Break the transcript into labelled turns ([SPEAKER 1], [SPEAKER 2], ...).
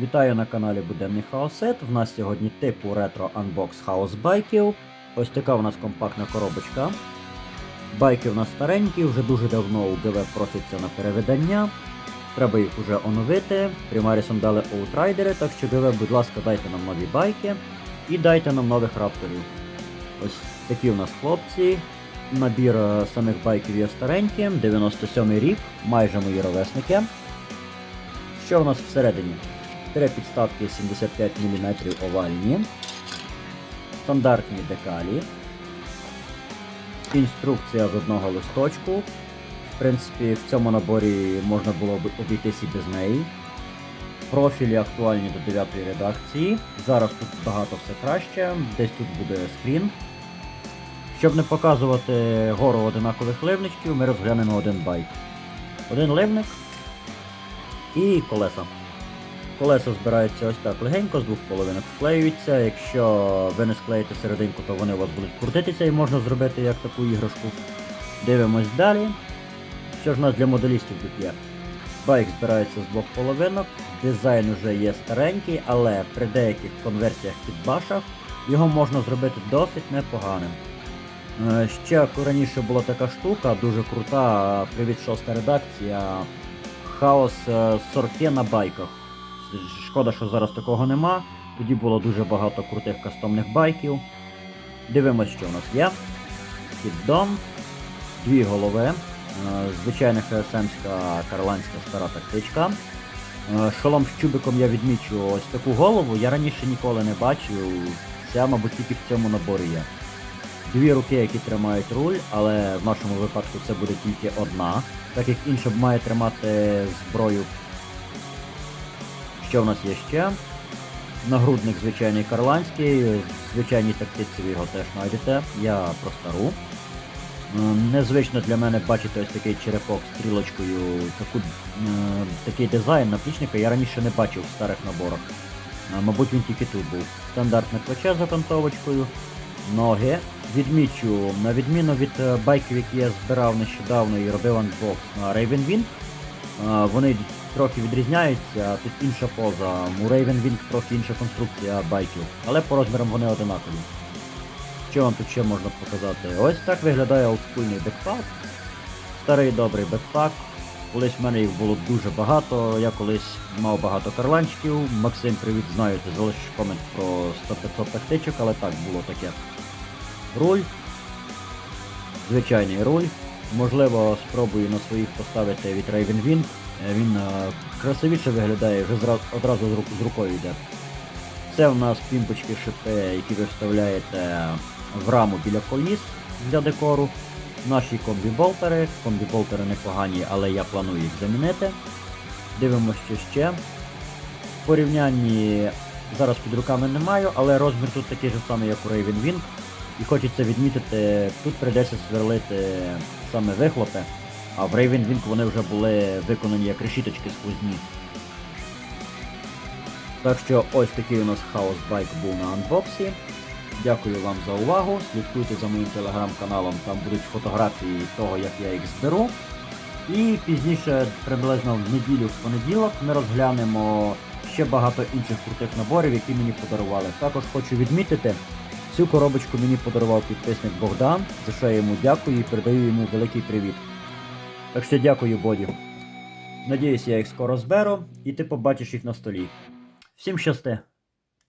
[SPEAKER 1] Вітаю на каналі Буденний Хаосет. В нас сьогодні типу ретро анбокс хаос байків. Ось така у нас компактна коробочка. Байки у нас старенькі, вже дуже давно у ГВ просяться на перевидання. Треба їх уже оновити. Примарісом дали аутрайдери, так що ГВ, будь ласка, дайте нам нові байки і дайте нам нових рапторів. Ось такі у нас хлопці. Набір е, самих байків є стареньким, 97 рік, майже мої ровесники. Що у нас всередині? Три підставки 75 мм овальні, стандартні декалі, інструкція з одного листочку. В принципі, в цьому наборі можна було б обійтись і без неї. Профілі актуальні до 9 редакції. Зараз тут багато все краще, десь тут буде скрін. Щоб не показувати гору одинакових ливничків, ми розглянемо один байк. Один ливник і колеса. Колеса збираються ось так легенько, з двох половинок вклеюються. Якщо ви не склеїте серединку, то вони у вас будуть крутитися і можна зробити як таку іграшку. Дивимось далі. Що ж у нас для моделістів тут є? Байк збирається з двох половинок, дизайн вже є старенький, але при деяких конверсіях під башах його можна зробити досить непоганим. Е, Ще раніше була така штука, дуже крута, привіт шоста редакція. Хаос е, сорки на байках. Шкода, що зараз такого нема. Тоді було дуже багато крутих кастомних байків. Дивимось, що у нас є. Піддон, дві голови, е, звичайна ХСМська карланська стара тактичка. Е, Шолом з чубиком я відмічу ось таку голову, я раніше ніколи не бачив. Ця, мабуть, тільки в цьому наборі є. Дві руки, які тримають руль, але в нашому випадку це буде тільки одна, так як інша має тримати зброю. Що в нас є ще? Нагрудник звичайний карланський, в тактиці ви його теж знайдете. Я про стару. Незвично для мене бачити ось такий черепок з стрілочкою, таку, такий дизайн наплічника я раніше не бачив в старих наборах. Мабуть, він тільки тут був. Стандартне плече з окантовочкою, ноги. Відмічу, на відміну від е, байків, які я збирав нещодавно і робив анбокс на Raven Wing, е, вони трохи відрізняються, тут інша поза. У Raven Wing трохи інша конструкція байків, але по розмірам вони одинакові. Що вам тут ще можна показати? Ось так виглядає олдскульний бекпак. Старий добрий бекпак. Колись в мене їх було дуже багато, я колись мав багато карланчиків. Максим, привіт, знаю, ти залишиш комент про 100-500 тактичок, але так було таке. Руль. Звичайний руль. Можливо, спробую на своїх поставити від Raven Wing. Е, Він е, красивіше виглядає, вже одразу з, рукою йде. Це у нас пімпочки шипи, які ви вставляєте в раму біля коліс для декору. Наші комбі-болтери. Комбі-болтери непогані, але я планую їх замінити. Дивимося, що ще. В порівнянні зараз під руками не маю, але розмір тут такий же самий, як у Raven Wing. І хочеться відмітити, тут прийдеться сверлити саме вихлопи, а в Raven Wing вони вже були виконані як решіточки сквозні. Так що ось такий у нас хаос байк був на анбоксі. Дякую вам за увагу. Слідкуйте за моїм телеграм-каналом, там будуть фотографії того, як я їх зберу. І пізніше, приблизно в неділю, в понеділок, ми розглянемо ще багато інших крутих наборів, які мені подарували. Також хочу відмітити, цю коробочку мені подарував підписник Богдан, за що я йому дякую і передаю йому великий привіт. Так що дякую, Боді. Надіюсь, я їх скоро зберу, і ти побачиш їх на столі. Всім щасти!